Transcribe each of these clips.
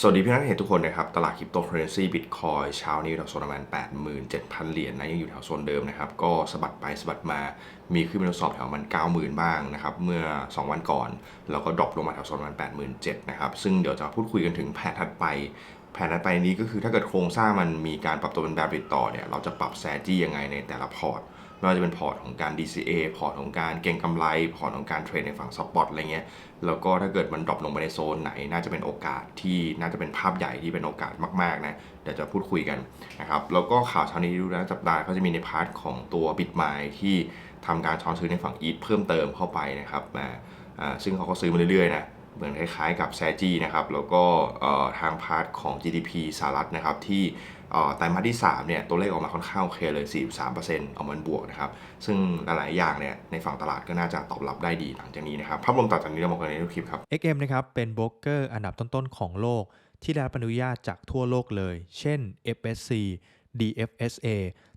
สวัสดีพี่นักเห็นทุกคนนะครับ ตลาดคริปโตเคอเรนซีบิตคอยเช้านี้อยู่แถวโซนประมาณ 87,000 เหรียญนะยังอยู่แถวโซนเดิมนะครับ ก็สะบัดไปสะบัดมามีขึ้นไปทดสอบแถวมัน 90,000 บ้างนะครับ เมื่อ 2 วันก่อน แล้วก็ดรอปลงมาแถวโซนประมาณ 87,000 นะครับ ซึ่งเดี๋ยวจะพูดคุยกันถึงแผนถัดไป แผนถัดไปนี้ก็คือถ้าเกิดโครงสร้างมันมีการปรับตัวเป็นแบบติดต่อเนี่ยเราจะปรับแซจี้ยังไงในแต่ละพอร์ต ไม่ว่าจะเป็นพอร์ตของการ DCA พอร์ตของการเก็งกำไร พอร์ตของการเทรดในฝั่งสปอตอะไรเงี้ย แล้วก็ถ้าเกิดมันดรอปลงไปในโซนไหน น่าจะเป็นโอกาสที่น่าจะเป็นภาพใหญ่ที่เป็นโอกาสมากๆนะ เดี๋ยวจะพูดคุยกันนะครับ แล้วก็ข่าวเช้านี้ดูนะจับตาก็จะมีในพาร์ทของตัวบิตไมที่ทำการช้อนซื้อในฝั่งอีทเพิ่มเติมเข้าไปนะครับมาอ่าซึ่งเขาก็ซื้อมาเรื่อยๆนะ เหมือนคล้ายๆกับแซจีนะครับ แล้วก็ทางพาร์ทของ GDP สหรัฐนะครับ ที่ไตรมาสที่3เนี่ยตัวเลขออกมาค่อนข้างโอเคเลย 43%ออกมาเป็นบวกนะครับ ซึ่งหลายๆอย่างเนี่ยในฝั่งตลาดก็น่าจะตอบรับได้ดีหลังจากนี้นะครับภาพรวมต่อจากนี้เรามากันในคลิปครับ XM นะครับเป็นโบรกเกอร์อันดับต้นๆของโลก ที่ได้รับอนุญาตจากทั่วโลกเลย เช่น FSC DFSA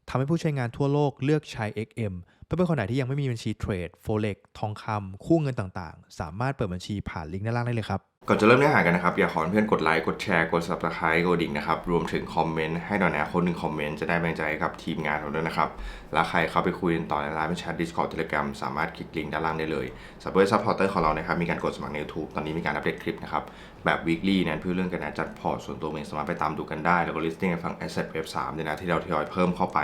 ทำให้ผู้ใช้งานทั่วโลกเลือกใช้ XM เพื่อนๆคนไหนที่ยังไม่มีบัญชีเทรดโฟเล็กทองคำคู่เงินต่างๆ สามารถเปิดบัญชีผ่านลิงก์ด้านล่างได้เลยครับ ก่อนจะเริ่มเนื้อหากันนะครับ อยากขอเพื่อนกดไลค์ กดแชร์ กด subscribe กดดิ่งนะครับ รวมถึงคอมเมนต์ให้ดอยนแอคนหนึ่งคอมเมนต์จะได้แบ่งใจกับทีมงานเราด้วยนะครับ แล้วใครเข้าไปคุยกันต่อในไลน์แชท Discord Telegram สามารถคลิกลิงก์ด้านล่างได้เลยสำหรับซัพพอร์เตอร์ของเรานะครับ มีการกดสมัครใน YouTube ตอนนี้มีการอัปเดตคลิปนะครับ แบบ weekly นั้นเพื่อเรื่องการจัดพอร์ตส่วนตัวเองสามารถไปตามดูกันได้ แล้วก็ listing ในฝั่ง asset web 3เนี่ยนะที่เราทยอยเพิ่มเข้าไป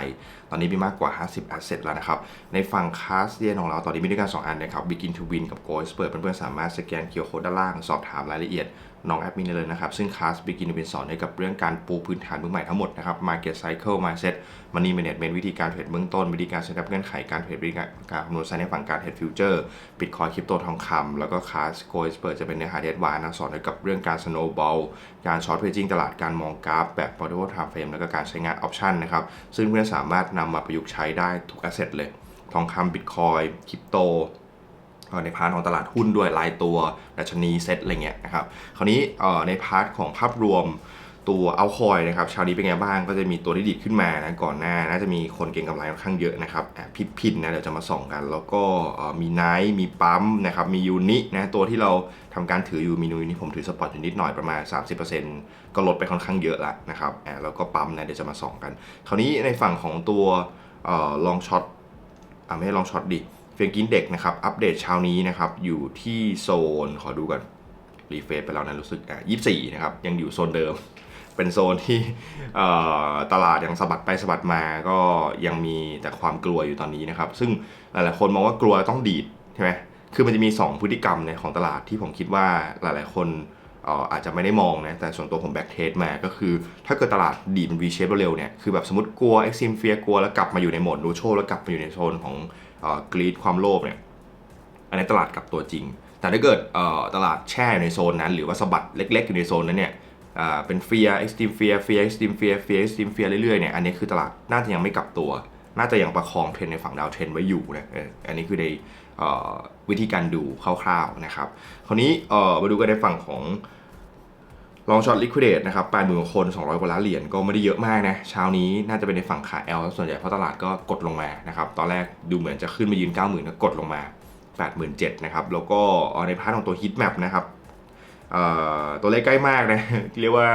ตอนนี้มีมากกว่า 50 asset แล้วนะครับในฝั่งคาสเดียนของเราตอนนี้มีด้วยกัน2อันนะครับ begin to win กับ go expert เพื่อนๆสามารถสแกน QR code ด้านล่างสอบถามรายละเอียดน้องแอดมินเลยนะครับ ซึ่งคลาส Begin to Win สอนให้กับเรื่องการปูพื้นฐานเบื้องใหม่ทั้งหมดนะครับ Market Cycle Mindset Money Management วิธีการเทรดเบื้องต้น วิธีการเซตอัพเงื่อนไขการเทรดวิธีการคำนวณไซน์ในฝั่งการเทรดฟิวเจอร์บิตคอยคริปโตทองคำแล้วก็คลาส Go Expert จะเป็นเนื้อหาเดดวานนะสอนเกี่ยวกับเรื่องการ snowball การช็อตเทรดจิ้งตลาดการมองกราฟแบบ multiple time frame แล้วก็การใช้งาน option นะครับซึ่งเพื่อนสามารถนำมาประยุกต์ใช้ได้ทุก asset เลยทองคำบิตคอยคริปโต ในพาร์ทของตลาดหุ้นด้วยรายตัวดัชนีเซ็ตอะไรเงี้ยนะครับคราวนี้ในพาร์ทของภาพรวมตัวเอาคอยนะครับเชาวนี้เป็นไงบ้างก็จะมีตัวที่ดีดขึ้นมานะก่อนหน้าน่าจะมีคนเก็งกำไรค่อนข้างเยอะนะครับแอบพิดพินนะเดี๋ยวจะมาส่องกัน แล้วก็มีไนท์มีปั๊มนะครับมียูนินะตัวที่เราทำการถืออยู่มีนูนี่ผมถือสปอร์ตอยู่นิดหน่อยประมาณ 30%ก็ลดไปค่อนข้างเยอะละนะครับแอบแล้วก็ปั๊มนะเดี๋ยวจะมาส่องกัน คราวนี้ในฝั่งของตัวลองช็อตอะไม่ให้ลองช็อตดิ เฟียงกินเด็กนะครับ อัปเดตเช้านี้นะครับ อยู่ที่โซน ขอดูกันรีเฟซไปแล้วนะรู้สึกอะยี่สี่นะครับ ยังอยู่โซนเดิม เป็นโซนที่ตลาดยังสะบัดไปสะบัดมาก็ยังมีแต่ความกลัวอยู่ตอนนี้นะครับ ซึ่งหลายๆคนมองว่ากลัวต้องดีดใช่ไหมคือมันจะมี 2 พฤติกรรมในของตลาดที่ผมคิดว่าหลายๆ คนเอ่อาจจะไม่ได้มองนะ แต่ส่วนตัวผมแบ็กเทสมาก็คือ ถ้าเกิดตลาดดีดเป็น V shape เร็วเนี่ย คือแบบสมมติกลัว extreme fear กลัวแล้วกลับมาอยู่ในโหมดนูโชแล้วกลับมาอยู่ในโซนของ กรีดความโลภเนี่ยอันนี้ตลาดกับตัวจริง แต่ถ้าเกิดตลาดแช่ในโซนนั้น หรือว่าสะบัดเล็ก ๆ อยู่ในโซนนั้นเนี่ยอ่าเป็น fear extreme fear fear extreme fear fear extreme fear เรื่อยๆเนี่ยอันนี้คือตลาดน่าจะยังไม่กลับตัว น่าจะยังประคองเทรนในฝั่งดาวเทรนไว้อยู่นะอันนี้คือในวิธีการดูคร่าวๆนะครับ คราวนี้มาดูกันในฝั่งของ ลองช็อตลิควิดเดตนะครับแปดหมื่นคน 200 กว่าล้านเหรียญก็ไม่ได้เยอะมากนะ เช้านี้น่าจะเป็นในฝั่งขา L ส่วนใหญ่เพราะตลาดก็กดลงมานะครับ ตอนแรกดูเหมือนจะขึ้นมายืน 90,000แล้วกดลงมา 87,000นะครับ แล้วก็ในพาร์ทของตัว Heat Map นะครับตัวเลขใกล้มากนะเรียกว่า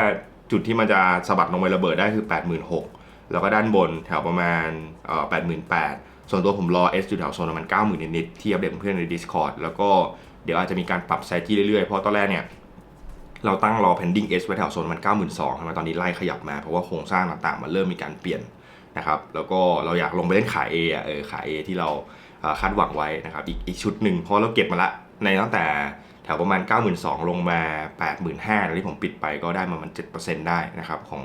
จุดที่มันจะสะบัดลงไประเบิดได้คือ 86,000 แล้วก็ด้านบนแถวประมาณ 88,000ส่วนตัวผมรอ S อยู่แถวโซนประมาณ 90,000นิดๆที่อัปเดตเพื่อนใน Discord แล้วก็เดี๋ยวอาจจะมีการปรับไซต์ที่เรื่อยๆเพราะตอนแรกเนี่ย เราตั้งรอ pending S ไว้แถวโซนมัน 92,000ทำไมตอนนี้ไล่ขยับมา เพราะว่าโครงสร้างต่างๆ มันเริ่มมีการเปลี่ยนนะครับแล้วก็เราอยากลงไปเล่นขาย A อะเออขาย A ที่เราคาดหวังไว้นะครับอีกอีกชุดหนึ่งเพราะเราเก็บมาละในตั้งแต่แถวประมาณ 92,000 ลงมา 85,000ที่ผมปิดไปก็ได้มามัน 7%ได้นะครับของ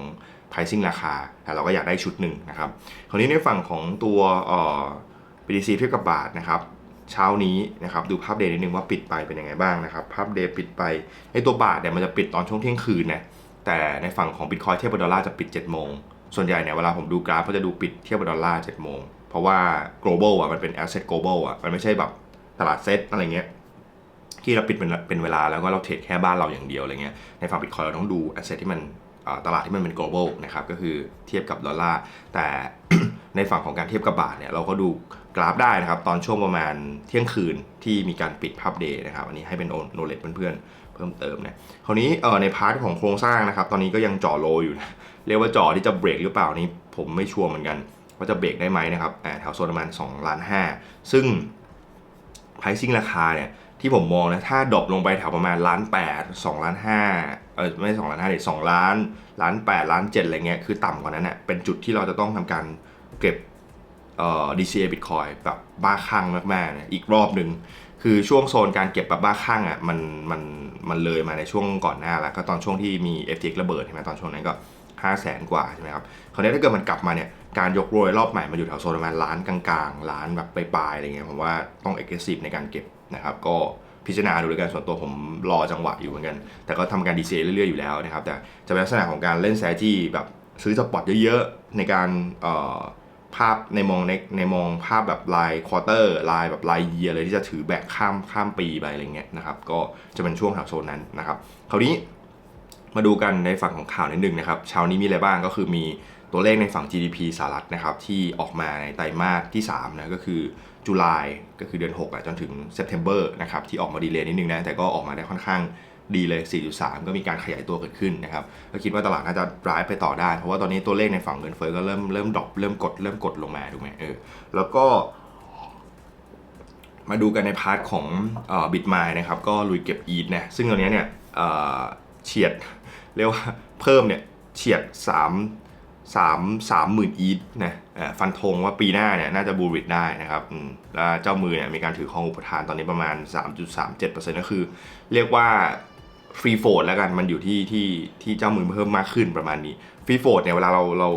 pricing ราคาแต่เราก็อยากได้ชุดหนึ่งนะครับคราวนี้ในฝั่งของตัวเออ BTC เทียบกับบาทนะครับ เช้านี้นะครับดูภาพเดย์นิดนึงว่าปิดไปเป็นยังไงบ้างนะครับภาพเดย์ปิดไปไอตัวบาทเนี่ยมันจะปิดตอนช่วงเที่ยงคืนนะแต่ในฝั่งของบิตคอยเทียบกับดอลลาร์จะปิด7โมงส่วนใหญ่เนี่ยเวลาผมดูกราฟก็จะดูปิดเทียบกับดอลลาร์7โมงเพราะว่า global อะมันเป็น asset global อะมันไม่ใช่แบบตลาดเซ็ตอะไรเงี้ยที่เราปิดเป็นเป็นเวลาแล้วก็เราเทรดแค่บ้านเราอย่างเดียวอะไรเงี้ยในฝั่งบิตคอยเราต้องดู asset ที่มันตลาดที่มันเป็น global นะครับก็คือเทียบกับดอลลาร์แต่ ในฝั่งของการเทียบกับบาทเนี่ยเราก็ดูกราฟได้นะครับ ตอนช่วงประมาณเที่ยงคืนที่มีการปิดภาพเดย์นะครับ อันนี้ให้เป็นโนเลดเพื่อนๆ เพิ่มเติมนะคราวนี้เอ่อในพาร์ทของโครงสร้างนะครับ ตอนนี้ก็ยังจ่อโลอยู่นะเรียกว่าจ่อที่จะเบรกหรือเปล่านี่ผมไม่ชัวร์เหมือนกัน ว่าจะเบรกได้ไหมนะครับแถวโซนประมาณ2ล้าน5ซึ่ง pricing ราคาเนี่ยที่ผมมองนะถ้าดรอปลงไปแถวประมาณล้าน8 2ล้าน5เออไม่2ล้าน5เดี๋ยว2ล้านล้าน8ล้าน7อะไรเงี้ยคือต่ำกว่านั้นเน่ยเป็นจุดที่เราจะต้องทำการ เก็บเอ่อ DCA Bitcoin แบบบ้าคลั่งมากๆนะอีกรอบหนึ่งคือช่วงโซนการเก็บแบบบ้าคลั่งอะมันมันมันเลยมาในช่วงก่อนหน้าแล้ว ก็ตอนช่วงที่มี FTX ระเบิดใช่ไหมตอนช่วงนั้นก็ 5 0 0แสนกว่าใช่ไหมครับคราวนี้ถ้าเกิดมันกลับมาเนี่ยการยกโรยรอบใหม่มันอยู่แถวโซนประมาณล้านกลางๆล้านแบบปลายๆอะไรเงี้ยผมว่าต้อง aggressive ในการเก็บนะครับก็พิจารณาดูแล้วกันส่วนตัวผมรอจังหวะอยู่เหมือนกัน แต่ก็ทำการ DCA เรื่อยๆอยู่แล้วนะครับแต่จะเป็นลักษณะของการเล่น strategy แบบซื้อสปอตเยอะๆในการเอ่อ ภาพในมองในในมองภาพแบบลายควอเตอร์ลายแบบลายเยียเลยที่จะถือแบกข้ามข้ามปีไปอะไรเงี้ยนะครับ ก็จะเป็นช่วงแถวโซนนั้นนะครับ คราวนี้มาดูกันในฝั่งของข่าวนิดนึงนะครับเช้านี้มีอะไรบ้างก็คือมีตัวเลขในฝั่ง GDP สหรัฐนะครับที่ออกมาในไตรมาสที่3นะก็คือจุลายก็คือเดือน6อะจนถึง September นะครับที่ออกมาดีเลยนิดนึงนะแต่ก็ออกมาได้ค่อนข้าง ดีเลย 4.3 ก็มีการขยายตัวเกิดขึ้นนะครับ ก็คิดว่าตลาดน่าจะ drive ไปต่อได้ เพราะว่าตอนนี้ตัวเลขในฝั่งเงินเฟ้อก็เริ่มเริ่มดรอปเริ่มกดเริ่มกดลงมาถูกไหมเออ แล้วก็ มาดูกันในพาร์ทของบิตมายนะครับ ก็ลุยเก็บอีทนะ ซึ่งตอนนี้เนี่ยเฉียดเรียกว่าเพิ่มเนี่ยเฉียด 3 3 3หมื่นอีทนะฟันธงว่าปีหน้าเนี่ยน่าจะบูริตได้นะครับแล้วเจ้ามือเนี่ยมีการถือครองอุปทานตอนนี้ประมาณ 3.37%ก็คือ เรียกว่า ฟรีโฟดแล้วกันมันอยู่ที่ที่ที่เจ้ามือเพิ่มมากขึ้นประมาณนี้ฟรีโฟดเนี่ยเวลาเราเรา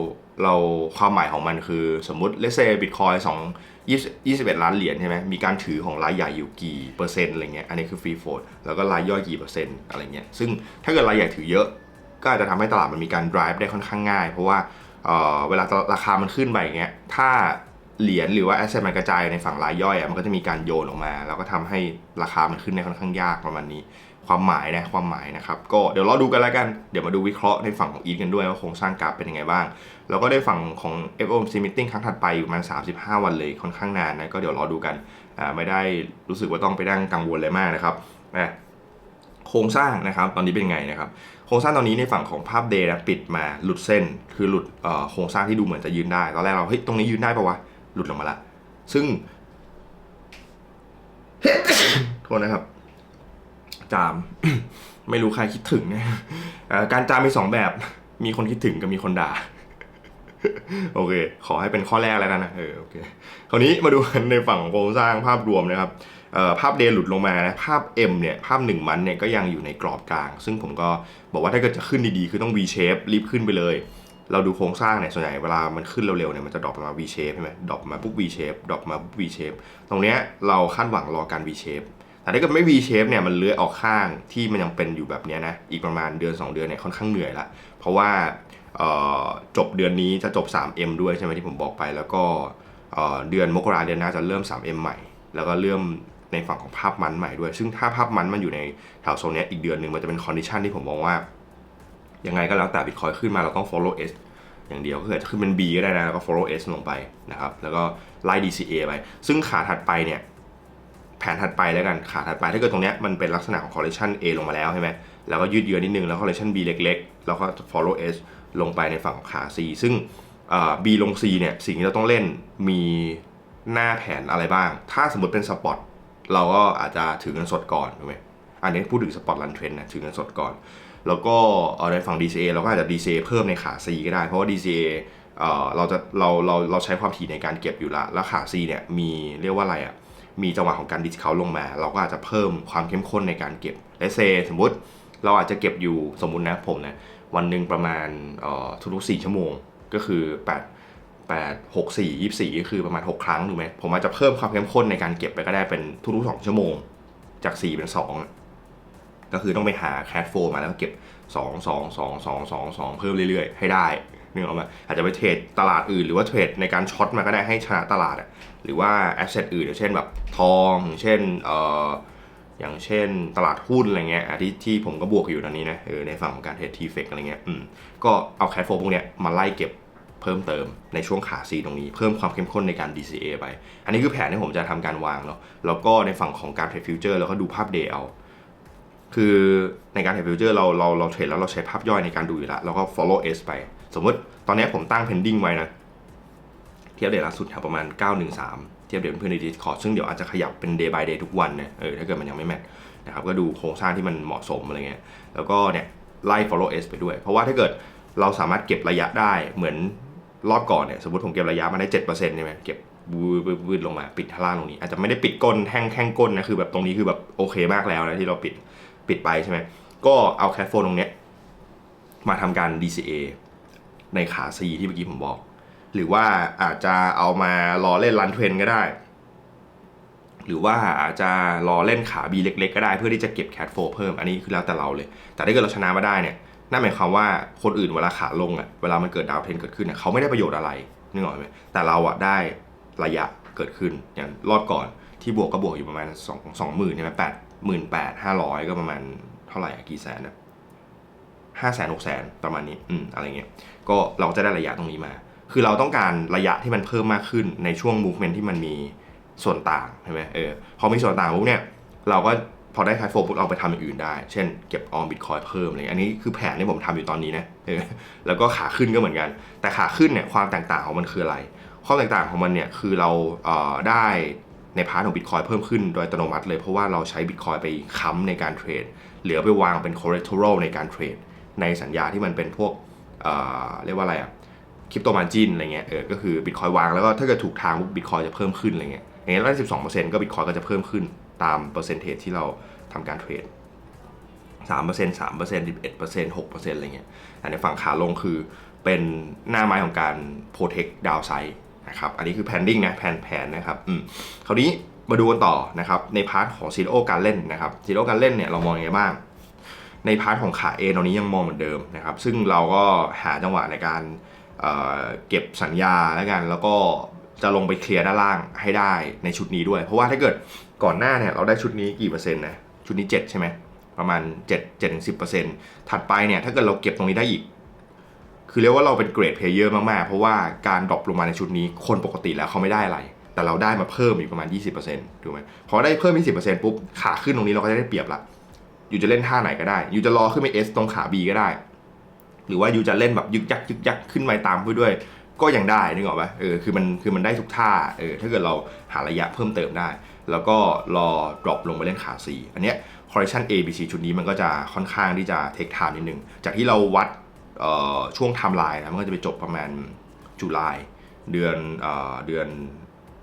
เราความหมายของมันคือสมมติเลเซบิตคอยสองยี่สิบเอ็ดล้านเหรียญใช่ไหมมีการถือของรายใหญ่อยู่กี่เปอร์เซ็นต์อะไรเงี้ยอันนี้คือฟรีโฟดแล้วก็รายย่อยกี่เปอร์เซ็นต์อะไรเงี้ยซึ่งถ้าเกิดรายใหญ่ถือเยอะ ก็อาจจะทำให้ตลาดมันมีการ drive ได้ค่อนข้างง่าย เพราะว่าเอ่อเวลาราคามันขึ้นไปอย่างเงี้ยถ้าเหรียญหรือว่า asset มันกระจายในฝั่งรายย่อยอะมันก็จะมีการโยนออกมา แล้วก็ทำให้ราคามันขึ้นได้ค่อนข้างยากประมาณนี้ ความหมายนะความหมายนะครับก็เดี๋ยวรอดูกันแล้วกันเดี๋ยวมาดูวิเคราะห์ในฝั่งของอีทกันด้วยว่าโครงสร้างกราฟเป็นยังไงบ้าง แล้วก็ได้ฝั่งของ FOMC meeting ครั้งถัดไปอยู่ประมาณ35 วันเลยค่อนข้างนานนะก็เดี๋ยวรอดูกันไม่ได้รู้สึกว่าต้องไปนั่งกังวลอะไรมากนะครับนะโครงสร้างนะครับตอนนี้เป็นยังไงนะครับโครงสร้างตอนนี้ในฝั่งของภาพเดย์นะปิดมาหลุดเส้นคือหลุดโครงสร้างที่ดูเหมือนจะยืนได้ตอนแรกเราเฮ้ยตรงนี้ยืนได้ปะวะหลุดลงมาละซึ่งโทษนะครับ จาม ไม่รู้ใครคิดถึงนะเอ่อการจามมีสองแบบ มีคนคิดถึงกับมีคนด่า โอเค ขอให้เป็นข้อแรกแล้วกันนะ เออ โอเค คราวนี้มาดูกันในฝั่งโครงสร้างภาพรวมนะครับภาพเดหลุดลงมานะภาพ M เนี่ยภาพ 1 มันเนี่ยก็ยังอยู่ในกรอบกลาง ซึ่งผมก็บอกว่าถ้าเกิดจะขึ้นดีๆ คือต้อง V shape รีบขึ้นไปเลย เราดูโครงสร้างเนี่ยส่วนใหญ่เวลามันขึ้นเร็วๆเนี่ยมันจะดรอปมา V shape ใช่ไหมดรอปมาปุ๊บ V shape ดรอปมาปุ๊บ V shape ตรงเนี้ยเราคาดหวังรอการ V shape แต่ถ้าเกิดไม่ V shape เนี่ยมันเลื้อยออกข้างที่มันยังเป็นอยู่แบบนี้นะอีกประมาณเดือน 2 เดือนเนี่ยค่อนข้างเหนื่อยละเพราะว่าจบเดือนนี้จะจบ 3M ด้วยใช่ไหมที่ผมบอกไป แล้วก็เดือนมกราเดือนหน้าจะเริ่ม 3M ใหม่ แล้วก็เริ่มในฝั่งของภาพมันใหม่ด้วย ซึ่งถ้าภาพมันมันอยู่ในแถวโซนนี้อีกเดือนหนึ่งมันจะเป็นคอนดิชันที่ผมมองว่า ยังไงก็แล้วแต่ Bitcoin ขึ้นมาเราต้อง follow S อย่างเดียวก็คือจะขึ้นเป็น B ก็ได้นะ แล้วก็ follow S ลงไปนะครับ แล้วก็ไล่ DCA ไป ซึ่งขาถัดไปเนี่ย นถัดไปแล้วกันขาถัดไปถ้าเกิดตรงเนี้ยมันเป็นลักษณะของ correction A ลงมาแล้วใช่ไหมแล้วก็ยืดเยื้อนิดนึงแล้ว correction B เล็กๆ แล้วก็ follow S ลงไปในฝั่งของขา C ซึ่ง B ลง C เนี่ยสิ่งที่เราต้องเล่นมีหน้าแผนอะไรบ้าง ถ้าสมมติเป็นสปอตเราก็อาจจะถือเงินสดก่อนถูกไหมอันนี้พูดถึงสปอตรันเทรนนะถือเงินสดก่อน แล้วก็อ่อในฝั่ง DCA เราก็อาจจะ DCA เพิ่มในขา C ก็ได้ เพราะว่า DCA เอ่อเราจะเราเราเราใช้ความถี่ในการเก็บอยู่ละแล้วขา C เนี่ยมีเรียกว่าอะไรอะ มีจังหวะของการดิสคาวลงมา เราก็อาจจะเพิ่มความเข้มข้นในการเก็บและเซสมมติเราอาจจะเก็บอยู่สมมุตินะผมนะวันหนึ่งประมาณทุกๆ4ชั่วโมงก็คือ 8 8 6 4 24ก็คือประมาณ 6 ครั้งถูกไหมผมอาจจะเพิ่มความเข้มข้นในการเก็บไปก็ได้เป็นทุกๆ2ชั่วโมง จาก 4 เป็น2อะก็คือต้องไปหาแคดโฟมาแล้วก็เก็บ 2 2 2 2 2 2 เพิ่มเรื่อยๆ ให้ได้ นึกออกไหมอาจจะไปเทรดตลาดอื่น หรือว่าเทรดในการช็อตมาก็ได้ให้ชนะตลาดอะหรือว่าแอสเซทอื่นอย่างเช่นแบบทองอย่างเช่นเอ่ออย่างเช่นตลาดหุ้นอะไรเงี้ยที่ที่ผมก็บวกอยู่ตอนนี้นะเออในฝั่งของการเทรดทีเฟกอะไรเงี้ยอืมก็เอาแคดโฟพวกเนี้ยมาไล่เก็บเพิ่มเติมในช่วงขาซีตรงนี้ เพิ่มความเข้มข้นในการ DCA ไป อันนี้คือแผนที่ผมจะทำการวางเนาะแล้วก็ในฝั่งของการเทรดฟิวเจอร์แล้วก็ดูภาพเดย์เอาคือในการเทรดฟิวเจอร์เราเราเราเทรดแล้วเราใช้ภาพย่อยในการดูอยู่แล้วแล้วก็ follow S ไป สมมติตอนนี้ผมตั้ง pending ไว้นะ เทียบเดทล่าสุดครับประมาณ 913 เทียบเดทเพื่อนใน Discord ซึ่งเดี๋ยวอาจจะขยับเป็น day by day ทุกวันนะเออถ้าเกิดมันยังไม่แมทนะครับก็ดูโครงสร้างที่มันเหมาะสมอะไรเงี้ยแล้วก็เนี่ยไล่ follow S ไปด้วย เพราะว่าถ้าเกิดเราสามารถเก็บระยะได้เหมือนรอบก่อนเนี่ยสมมติผมเก็บระยะมาได้7%ใช่ไหมเก็บวืดลงมาปิดท่าล่างตรงนี้ อาจจะไม่ได้ปิดก้นแท่งแท่งก้นนะคือแบบตรงนี้คือแบบโอเคมากแล้วนะที่เราปิดปิดไปใช่ไหมก็เอาแคทโฟนตรงเนี้ยมาทำการ DCA ในขา C ที่เมื่อกี้ผมบอก หรือว่าอาจจะเอามารอเล่นรันเทรนก็ได้ หรือว่าอาจจะรอเล่นขา B เล็ก ๆ ก็ได้เพื่อที่จะเก็บแคทโฟเพิ่มอันนี้คือแล้วแต่เราเลย แต่ถ้าเกิดเราชนะมาได้เนี่ยนั่นหมายความว่าคนอื่นเวลาขาลงอะเวลามันเกิดดาวเทรนเกิดขึ้นอะเขาไม่ได้ประโยชน์อะไรนึกออกไหมแต่เราอะได้ระยะเกิดขึ้นอย่างรอบก่อนที่บวกก็บวกอยู่ประมาณสองสองหมื่นใช่ไหมแปดหมื่นแปดห้าร้อยก็ประมาณเท่าไหร่กี่แสนนะห้าแสนหกแสนประมาณนี้อืมอะไรเงี้ย ก็เราจะได้ระยะตรงนี้มา คือเราต้องการระยะที่มันเพิ่มมากขึ้นในช่วง movement ที่มันมีส่วนต่างใช่ไหมเออพอมีส่วนต่างปุ๊บเนี่ยเราก็พอได้คายโฟปุ๊บเราไปทำอย่างอื่นได้ เช่นเก็บออมบิตคอยเพิ่มอะไรอันนี้คือแผนที่ผมทำอยู่ตอนนี้นะเออแล้วก็ขาขึ้นก็เหมือนกัน แต่ขาขึ้นเนี่ยความแตกต่างของมันคืออะไร ความแตกต่างของมันเนี่ยคือเราเอ่อได้ในพาร์ทของบิตคอยเพิ่มขึ้นโดยอัตโนมัติเลย เพราะว่าเราใช้บิตคอยไปค้ำในการเทรด เหลือไปวางเป็น collateral ในการเทรด ในสัญญาที่มันเป็นพวก เรียกว่าอะไรอะคริปโตมาจินอะไรเงี้ยเออก็คือบิตคอยวางแล้วก็ถ้าเกิดถูกทางบิตคอยจะเพิ่มขึ้นอะไรเงี้ยอย่างเงี้ยแล้วสิบสองเปอร์เซ็นต์ก็บิตคอยก็จะเพิ่มขึ้นตามเปอร์เซ็นต์เทที่เราทำการเทรดสามเปอร์เซ็นต์สามเปอร์เซ็นต์สิบเอ็ดเปอร์เซ็นต์หกเปอร์เซ็นต์อะไรเงี้ยแต่ในฝั่งขาลงคือเป็นหน้าไม้ของการ protect downside นะครับอันนี้คือ pending นะแผนแผนนะครับอืมคราวนี้มาดูกันต่อนะครับในพาร์ทของซีโอการเล่นนะครับซีโอการเล่นเนี่ยเรามองยังไงบ้าง ในพาร์ทของขา A ตอนนี้ยังมองเหมือนเดิมนะครับ ซึ่งเราก็หาจังหวะในการเเก็บสัญญาแล้วกัน แล้วก็จะลงไปเคลียร์ด้านล่างให้ได้ในชุดนี้ด้วย เพราะว่าถ้าเกิดก่อนหน้าเนี่ยเราได้ชุดนี้กี่เปอร์เซ็นต์นะชุดนี้ 7 ใช่ไหมประมาณ 7 7ถึง10เปอร์เซ็นต์ถัดไปเนี่ยถ้าเกิดเราเก็บตรงนี้ได้อีก คือเรียกว่าเราเป็นเกรดเพลเยอร์มากๆ เพราะว่าการดรอปลงมาในชุดนี้คนปกติแล้วเขาไม่ได้อะไร แต่เราได้มาเพิ่มอีกประมาณ 20%ถูกไหมพอได้เพิ่ม 20%ปุ๊บขาขึ้นตรงนี้เราก็จะได้เปรียบละ อยู่จะเล่นท่าไหนก็ได้ อยู่จะรอขึ้นไป S ตรงขา B ก็ได้ หรือว่าอยู่จะเล่นแบบยึกยักยึกยักขึ้นไปตามไปด้วย ก็ยังได้นึกออกปะเออคือมันคือมันได้ทุกท่าเออถ้าเกิดเราหาระยะเพิ่มเติมได้ แล้วก็รอ drop ลงไปเล่นขา C อันเนี้ย correction A B C ชุดนี้มันก็จะค่อนข้างที่จะ take time นิดนึง จากที่เราวัดเอ่อช่วง timeline นะมันก็จะไปจบประมาณจุลายเดือนเอ่อเดือน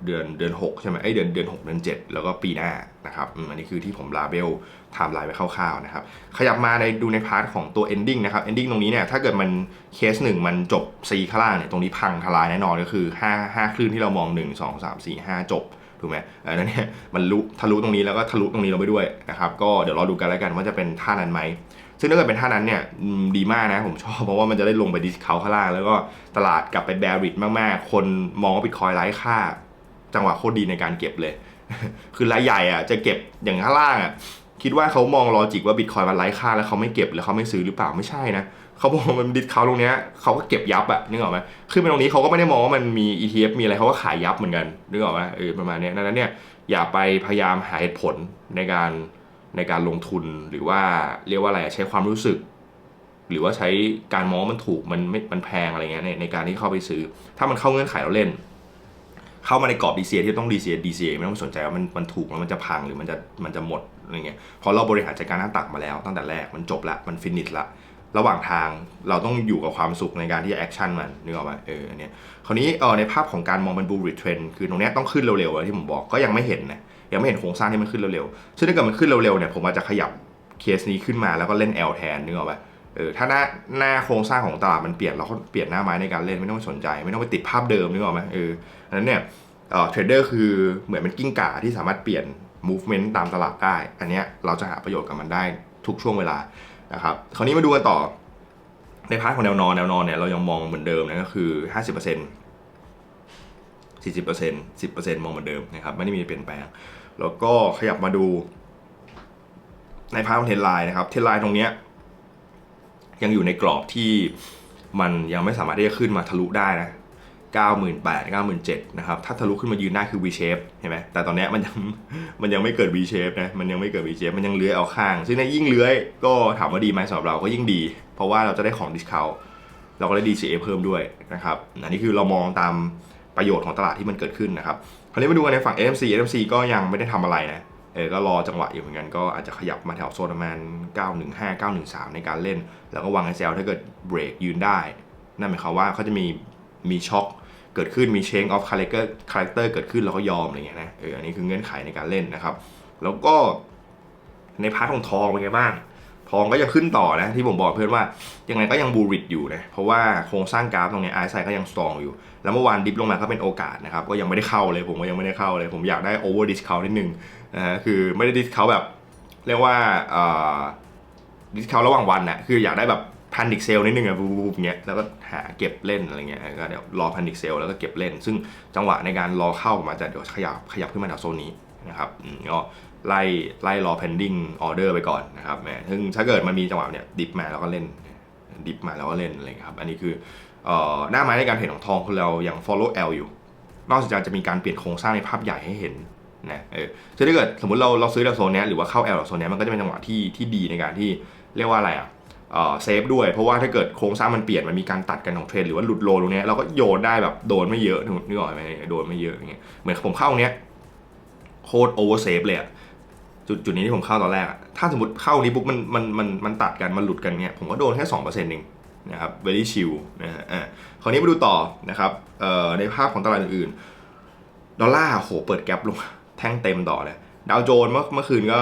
เดือนเดือน6ใช่ไหมเอ้เดือนเดือน6เดือน7 แล้วก็ปีหน้านะครับอันนี้คือที่ผมลาเบลไทม์ไลน์ไปคร่าวๆนะครับขยับมาในดูในพาร์ทของตัว ending นะครับ ending ตรงนี้เนี่ยถ้าเกิดมันเคสหนึ่งมันจบ C ข้างล่างเนี่ยตรงนี้พังทลายแน่นอนก็คือ 5 5 คลื่นที่เรามอง 1 2 3 4 5 จบถูกไหมอันนั้นเนี่ยมันลุทะลุตรงนี้แล้วก็ทะลุตรงนี้ลงไปด้วยนะครับก็เดี๋ยวรอดูกันแล้วกันว่าจะเป็นท่านั้นไหมซึ่งถ้าเกิดเป็นท่านั้นเนี่ยดีมากนะผมชอบเพราะว่ามันจะได้ลงไปดิสเขาข้างล่างแล้วก็ตลาดกลับไปแบริดมากๆ คนมองว่าบิตคอยไร้ค่า จังหวะโคตรดีในการเก็บเลย คือรายใหญ่อะจะเก็บอย่างข้างล่างอะคิดว่าเขามองลอจิกว่าบิตคอยมันไร้ค่าแล้วเขาไม่เก็บหรือเขาไม่ซื้อหรือเปล่าไม่ใช่นะเขามองมันดิสเขาตรงเนี้ยเขาก็เก็บยับอะนึกออกไหมขึ้นไปตรงนี้เขาก็ไม่ได้มองว่ามันมี ETF มีอะไรเขาก็ขายยับเหมือนกันนึกออกไหมเออประมาณนี้ดังนั้นเนี่ยอย่าไปพยายามหาเหตุผลในการในการลงทุนหรือว่าเรียกว่าอะไรใช้ความรู้สึก หรือว่าใช้การมองว่ามันถูกมันไม่มันแพงอะไรเงี้ยในในการที่เข้าไปซื้อ ถ้ามันเข้าเงื่อนไขเราเล่น เข้ามาในกรอบ DCA ที่ต้อง DCA DCA ไม่ต้องสนใจว่ามันมันถูกแล้วมันจะพังหรือมันจะมันจะหมดอะไรเงี้ยเพราะเราบริหารจัดการหน้าตักมาแล้วตั้งแต่แรกมันจบละมันฟินิชละระหว่างทางเราต้องอยู่กับความสุขในการที่จะแอคชั่นมันนึกออกไหมเอออันเนี้ยคราวนี้เออในภาพของการมองเป็น bullish trend คือตรงเนี้ยต้องขึ้นเร็วๆอะที่ผมบอกก็ยังไม่เห็นนะยังไม่เห็นโครงสร้างที่มันขึ้นเร็วๆซึ่งถ้าเกิดมันขึ้นเร็วๆเนี่ยผมอาจจะขยับเคสนี้ขึ้นมาแล้วก็เล่น L แทนนึกออกไหม เออถ้าหน้าหน้าโครงสร้างของตลาดมันเปลี่ยนเราก็เปลี่ยนหน้าไม้ในการเล่นไม่ต้องไปสนใจ ไม่ต้องไปติดภาพเดิมนึกออกไหมเออดังนั้นเนี่ยเทรดเดอร์คือเหมือนเป็นกิ้งก่าที่สามารถเปลี่ยน movement ตามตลาดได้ อันเนี้ยเราจะหาประโยชน์กับมันได้ทุกช่วงเวลานะครับคราวนี้มาดูกันต่อในพาร์ทของแนวนอนแนวนอนเนี่ยเรายังมองเหมือนเดิมนะก็คือ 50% 40% 10%มองเหมือนเดิมนะครับไม่ได้มีเปลี่ยนแปลง แล้วก็ขยับมาดูในพาร์ทของเทรนไลน์นะครับเทรนไลน์ตรงเนี้ย ยังอยู่ในกรอบที่มันยังไม่สามารถที่จะขึ้นมาทะลุได้นะ98,000 97,000นะครับ ถ้าทะลุขึ้นมายืนได้คือ V shape เห็นไหมแต่ตอนนี้มันยังมันยังไม่เกิด V shape นะ มันยังไม่เกิด V shape มันยังเลื้อยเอาข้าง ซึ่งในยิ่งเลื้อยก็ถามว่าดีไหมสำหรับเราก็ยิ่งดี เพราะว่าเราจะได้ของ discount เราก็ได้ DCA เพิ่มด้วยนะครับ อันนี้คือเรามองตามประโยชน์ของตลาดที่มันเกิดขึ้นนะครับ คราวนี้มาดูกันในฝั่ง AMC AMC ก็ยังไม่ได้ทำอะไรนะ เออก็รอจังหวะอยู่เหมือนกันก็อาจจะขยับมาแถวโซนประมาณ 915 913 ในการเล่น แล้วก็วาง SL ถ้าเกิดเบรกยืนได้ นั่นหมายความว่าเขาจะมีมีช็อคเกิดขึ้นมี change of character character เกิดขึ้นแล้วก็ยอมอะไรเงี้ยนะเอออันนี้คือเงื่อนไขในการเล่นนะครับ แล้วก็ในพาร์ทของทองเป็นไงบ้างทองก็ยังขึ้นต่อนะที่ผมบอกเพื่อนว่ายังไงก็ยังบูริดอยู่นะเพราะว่าโครงสร้างกราฟตรงนี้ไอซ์ไซก็ยังสตรองอยู่ แล้วเมื่อวานดิฟลงมาก็เป็นโอกาสนะครับก็ยังไม่ได้เข้าเลยผมก็ยังไม่ได้เข้าเลย ผมอยากได้โอเวอร์ดิสคาวนิดนึง นะฮะคือไม่ได้ดิสคาแบบ เรียกว่าดิสคาระหว่างวันนะคืออยากได้แบบพันดิกเซลนิดนึงอะบูบๆเงี้ยแล้วก็หาเก็บเล่นอะไรเงี้ยก็เดี๋ยวรอพันดิกเซลแล้วก็เก็บเล่น ซึ่งจังหวะในการรอเข้ามาจะเดี๋ยวขยับขยับขึ้นมาแถวโซนนี้นะครับอืมก็ไล่ไล่รอ pending order ไปก่อนนะครับแหมซึ่งถ้าเกิดมันมีจังหวะเนี่ยดิฟมาแล้วก็เล่นดิฟมาแล้วก็เล่นอะไรครับ อันนี้คือเอ่อหน้าไม้ในการเทรดของทองคือเรายัง follow L อยู่ นอกจากจะมีการเปลี่ยนโครงสร้างในภาพใหญ่ให้เห็น นะเออถ้าเกิดสมมติเราเราซื้อแถวโซนเนี้ยหรือว่าเข้าแอลแถวโซนเนี้ยมันก็จะเป็นจังหวะที่ที่ดีในการที่เรียกว่าอะไรอะเออเซฟด้วยเพราะว่าถ้าเกิดโครงสร้างมันเปลี่ยนมันมีการตัดกันของเทรนหรือว่าหลุดโลตรงเนี้ยเราก็โยนได้แบบโดนไม่เยอะนึกออกไหมโดนไม่เยอะอย่างเงี้ยเหมือนผมเข้าเนี้ยโคตรโอเวอร์เซฟเลยอะจุดจุดนี้ที่ผมเข้าตอนแรกอะถ้าสมมติเข้านี้ปุ๊บมันมันมันมันตัดกันมันหลุดกันเนี้ยผมก็โดนแค่สองเปอร์เซ็นต์เองนะครับ very chill นะฮะอะคราวนี้มาดูต่อนะครับเอ่อในภาพของตลาดอื่นๆดอลลาร์โหเปิดแกลบลง แท่งเต็มต่อเลยดาวโจนส์เมื่อเมื่อคืนก็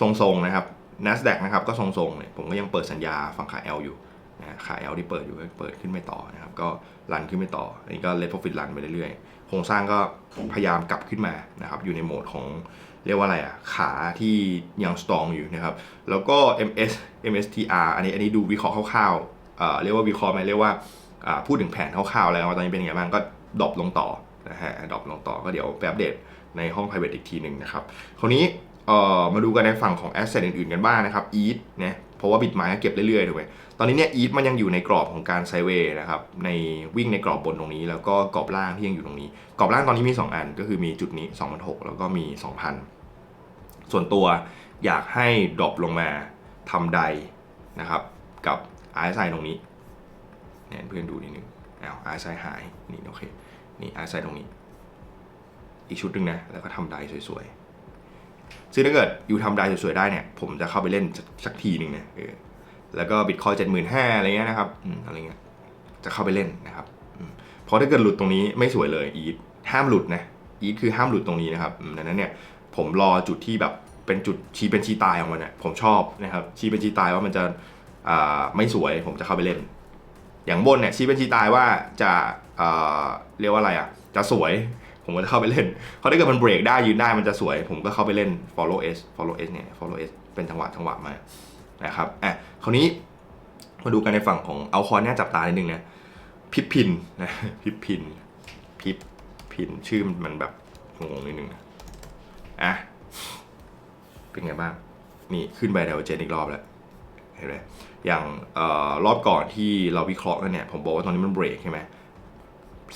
ทรงๆนะครับ NASDAQ นะครับก็ทรงๆเลยผมก็ยังเปิดสัญญาฝั่งขา L อยู่นะขา L ที่เปิดอยู่ก็เปิดขึ้นไปต่อนะครับก็รันขึ้นไปต่ออันนี้ก็เลท profit รันไปเรื่อยๆโครงสร้างก็พยายามกลับขึ้นมานะครับอยู่ในโหมดของเรียกว่าอะไรอะขาที่ยังสตรองอยู่นะครับแล้วก็ MS MSTR อันนี้อันนี้ดูวิเคราะห์คร่าวๆเอ่อเรียกว่าวิเคราะห์ไหมเรียกว่าอ่าพูดถึงแผนคร่าวๆแล้วว่าตอนนี้เป็นยังไงบ้างก็ดรอปลงต่อนะฮะดรอปลงต่อก็เดี๋ยวไปอัปเดต ในห้อง private อีกทีหนึ่งนะครับคราวนี้มาดูกันในฝั่งของ asset อื่นๆกันบ้างนะครับ ETH เนี่ยเพราะว่าบิตไมก็เก็บเรื่อยๆถูกไหมตอนนี้เนี่ย ETH มันยังอยู่ในกรอบของการไซเวย์นะครับในวิ่งในกรอบบนตรงนี้ แล้วก็กรอบล่างที่ยังอยู่ตรงนี้ กรอบล่างตอนนี้มี 2 อันก็คือมีจุดนี้2,600แล้วก็มี 2,000 ส่วนตัวอยากให้ดรอปลงมาทำไดนะครับกับ RSI ตรงนี้เนี่ยเพื่อนดูนิดนึงอ้าว RSI หายนี่โอเคนี่ RSI ตรงนี้ อีกชุดหนึ่งนะ แล้วก็ทำได้สวยๆ ซึ่งถ้าเกิดอยู่ทำได้สวยๆ ได้เนี่ย ผมจะเข้าไปเล่นสักทีหนึ่งนะเออแล้วก็บิตคอยเจ็ดหมื่นห้าอะไรเงี้ยนะครับอืมอะไรเงี้ยจะเข้าไปเล่นนะครับเพราะถ้าเกิดหลุดตรงนี้ไม่สวยเลยอีทห้ามหลุดนะอีทคือห้ามหลุดตรงนี้นะครับดังนั้นเนี่ยผมรอจุดที่แบบเป็นจุดชี้เป็นชี้ตายของมันเนี่ยผมชอบนะครับชี้เป็นชี้ตายว่ามันจะอ่าไม่สวยผมจะเข้าไปเล่น อย่างบนเนี่ยชี้เป็นชี้ตายว่าจะเอ่อเรียกว่าอะไรอะจะสวย ผมก็จะเข้าไปเล่นเพราะถ้าเกิดมันเบรกได้ยืนได้มันจะสวย ผมก็เข้าไปเล่น follow s follow s เนี่ย follow s เป็นจังหวะจังหวะมานะครับอะคราวนี้มาดูกันในฝั่งของเอาคอนเนี่ยจับตานิดนึงนะพิบพินนะพิบพินพิบพินชื่อมันแบบงงนิดนึงนะอะเป็นไงบ้าง นี่ขึ้นไปเดวเจนอีกรอบแล้วเห็นไหมอย่างออรอบก่อนที่เราวิเคราะห์กันเนี่ย ผมบอกว่าตอนนี้มันเบรกใช่ไหม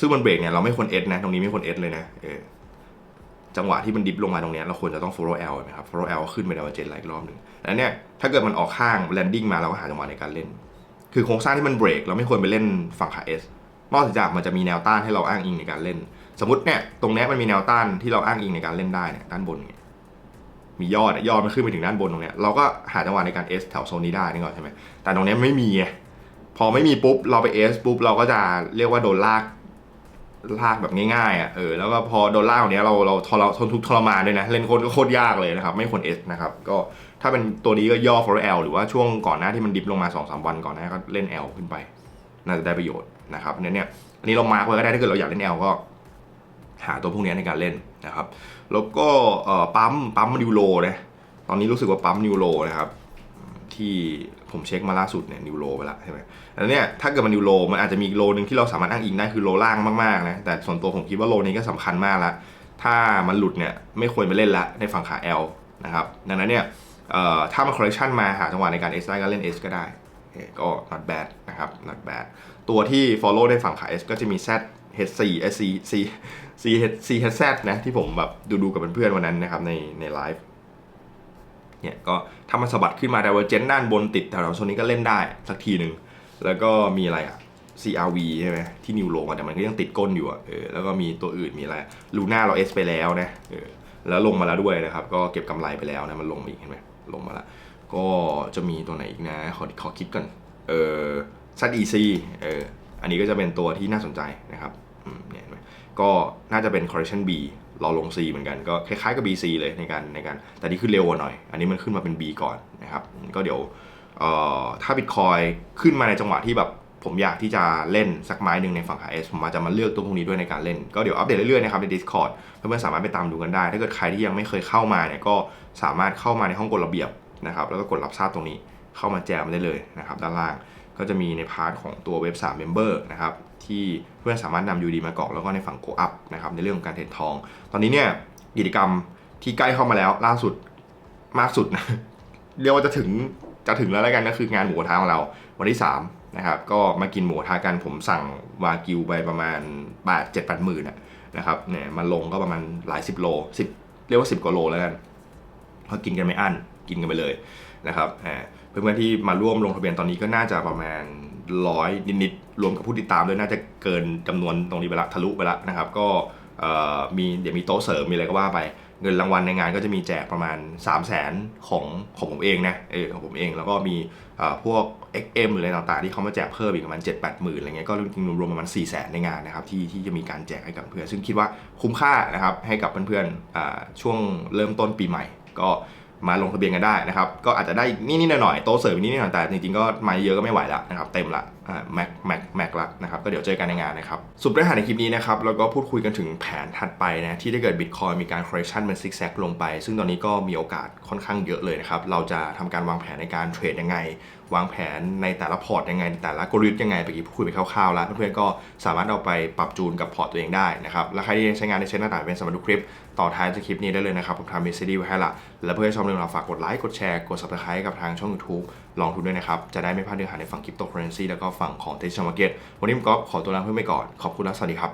ซึ่งมันเบรกเนี่ยเราไม่ควรเอสนะตรงนี้ไม่ควรเอสเลยนะเออจังหวะที่มันดิฟลงมาตรงนี้เราควรจะต้อง follow L นะครับ follow L ขึ้นไปดาวเจนไลค์รอบหนึ่งแล้วเนี่ยถ้าเกิดมันออกข้าง landing มาเราก็หาจังหวะในการเล่น คือโครงสร้างที่มันเบรกเราไม่ควรไปเล่นฝั่งขา S นอกจากมันจะมีแนวต้านให้เราอ้างอิงในการเล่น สมมติเนี่ยตรงนี้มันมีแนวต้านที่เราอ้างอิงในการเล่นได้เนี่ยด้านบนเนี่ยมียอดยอดมันขึ้นไปถึงด้านบนตรงนี้เราก็หาจังหวะในการ S แถวโซนนี้ได้นี่ก่อนใช่ไหมแต่ตรงนี้ไม่มีพอไม่มีปุ๊บเราไป S ปุ๊บเราก็จะเรียกว่าโดนลาก ลากแบบง่ายๆอะเออแล้วก็พอโดนลากอย่างเนี้ยเราเราทรทนทุกทรมานด้วยนะ เล่นโคตรก็โคตรยากเลยนะครับ ไม่ควรเอสนะครับ ก็ถ้าเป็นตัวนี้ก็ย่อ for L หรือว่าช่วงก่อนหน้าที่มันดิฟลงมา2-3วันก่อนหน้าก็เล่น L ขึ้นไป น่าจะได้ประโยชน์นะครับเนี่ยเนี่ยอันนี้เรามาร์กไว้ก็ได้ถ้าเกิดเราอยากเล่น L ก็ หาตัวพวกนี้ในการเล่นนะครับแล้วก็เอ่ปั๊มปั๊มนิวโรนะตอนนี้รู้สึกว่าปั๊มนิวโรนะครับที่ ผมเช็คมาล่าสุดเนี่ยนิวโรไปละใช่ไหมแล้วเนี่ยถ้าเกิดมันนิวโรมันอาจจะมีโลนึงที่เราสามารถอ้างอิงได้คือโลล่างมากๆนะแต่ส่วนตัวผมคิดว่าโลนี้ก็สำคัญมากละถ้ามันหลุดเนี่ยไม่ควรไปเล่นละในฝั่งขา L นะครับดังนั้นเนี่ยถ้ามัน correction มาหาจังหวะในการ S ได้ก็เล่น S ก็ได้ก็ not bad นะครับ not bad ตัวที่ follow ในฝั่งขา S ก็จะมี Z H4 เอ C C C H C H Z นะที่ผมแบบดูดูกับเพื่อนๆวันนั้นนะครับในในไลฟ์ เนี่ยก็ถ้ามันสะบัดขึ้นมา divergent ด้านบนติดแถวๆโซนนี้ก็เล่นได้สักทีหนึ่งแล้วก็มีอะไรอะ CRV ใช่ไหมที่นิวโลมาแต่มันก็ยังติดก้นอยู่อะเออแล้วก็มีตัวอื่นมีอะไรลูน่าเรา S ไปแล้วนะเออแล้วลงมาแล้วด้วยนะครับ ก็เก็บกำไรไปแล้วนะมันลงมาอีกเห็นไหมลงมาแล้วก็จะมีตัวไหนอีกนะ ขอขอคิดก่อนเออ ZEC เอออันนี้ก็จะเป็นตัวที่น่าสนใจนะครับ เนี่ยก็น่าจะเป็น correction B รอลง C เหมือนกันก็คล้ายๆกับ BC เลยในการในการแต่นี่ขึ้นเร็วกว่าหน่อย อันนี้มันขึ้นมาเป็น B ก่อนนะครับ ก็เดี๋ยวถ้าบิตคอยขึ้นมาในจังหวะที่แบบผมอยากที่จะเล่นสักไม้หนึ่งในฝั่ง HS ผมอาจจะมาเลือกตัวพวกนี้ด้วยในการเล่น ก็เดี๋ยวอัปเดตเรื่อยๆนะครับใน Discord เพื่อนๆสามารถไปตามดูกันได้ ถ้าเกิดใครที่ยังไม่เคยเข้ามาเนี่ยก็สามารถเข้ามาในห้องกฎระเบียบนะครับแล้วก็กดรับทราบตรงนี้เข้ามาแจมได้เลยนะครับด้านล่างก็จะมีในพาร์ทของตัวเว็บ3 Member นะครับ ที่เพื่อนสามารถนำ UD มากรอกแล้วก็ในฝั่ง Go Up นะครับในเรื่องของการเทรดทอง ตอนนี้เนี่ยกิจกรรมที่ใกล้เข้ามาแล้วล่าสุดมากสุดนะเรียกว่าจะถึงจะถึงแล้วแล้วกันก็คืองานหมูกระทะของเราวันที่3นะครับก็มากินหมูกระทะกันผมสั่งวากิวไปประมาณบาทเจ็ดแปดหมื่นนะครับเนี่ยมาลงก็ประมาณหลายสิบโลสิบเรียกว่า10กว่าโลแล้วกันเพรากินกันไม่อั้นกินกันไปเลยนะครับอ่าเพื่อนๆที่มาร่วมลงทะเบียนตอนนี้ก็น่าจะประมาณ ร้อยนิดๆรวมกับผู้ติดตามด้วยน่าจะเกินจำนวนตรงนี้ไปละทะลุไปละนะครับ ก็มีเดี๋ยวมีโต๊ะเสริมมีอะไรก็ว่าไป เงินรางวัลในงานก็จะมีแจกประมาณ 3 0 0แสนของของผมเองนะเออของผมเองแล้วก็มีเอ่อพวก XM หรืออะไรต่างๆ ที่เขามาแจกเพิ่มอีกประมาณ 7 8หมื่นอะไรเงี้ยก็จริงๆรวมประมาณ 4 0 0แสนในงานนะครับที่ที่จะมีการแจกให้กับเพื่อนซึ่งคิดว่าคุ้มค่านะครับให้กับเพื่อนๆช่วงเริ่มต้นปีใหม่ ก็ มาลงทะเบียนกันได้นะครับ ก็อาจจะได้นิดๆหน่อยๆโต๊ะเสริมนิดๆหน่อยๆแต่จริงๆก็มาเยอะก็ไม่ไหวแล้วนะครับ เต็มละ แม็กแม็กแม็กละนะครับก็เดี๋ยวเจอกันในงานนะครับสุดเนื้อหาในคลิปนี้นะครับแล้วก็พูดคุยกันถึงแผนถัดไปนะที่ถ้าเกิด Bitcoin มีการ correction เป็นซิกแซกลงไป ซึ่งตอนนี้ก็มีโอกาสค่อนข้างเยอะเลยนะครับเราจะทำการวางแผนในการเทรดยังไง วางแผนในแต่ละพอร์ตยังไงแต่ละกลยุทธ์ยังไงไปกี้พูดคุยไปคร่าวๆแล้วเพื่อนๆก็สามารถเอาไปปรับจูนกับพอร์ตตัวเองได้นะครับแล้วใครที่ใช้งานในเช่นหน้าต่างเป็นสำหรับดูคลิปต่อท้ายจากคลิปนี้ได้เลยนะครับผมทำมีซีดีไว้ให้ละและเพื่อให้ชมเรื่องราวฝากกดไลค์กดแชร์กด subscribe กับทางช่อง YouTube ลองทุนด้วยนะครับ จะได้ไม่พลาดเนื้อหาในฝั่งคริปโตเคอเรนซีแล้วก็ฝั่งของเทคโนโลยีวันนี้ผมก็ขอตัวลาเพื่อนไปก่อน ขอบคุณและสวัสดีครับ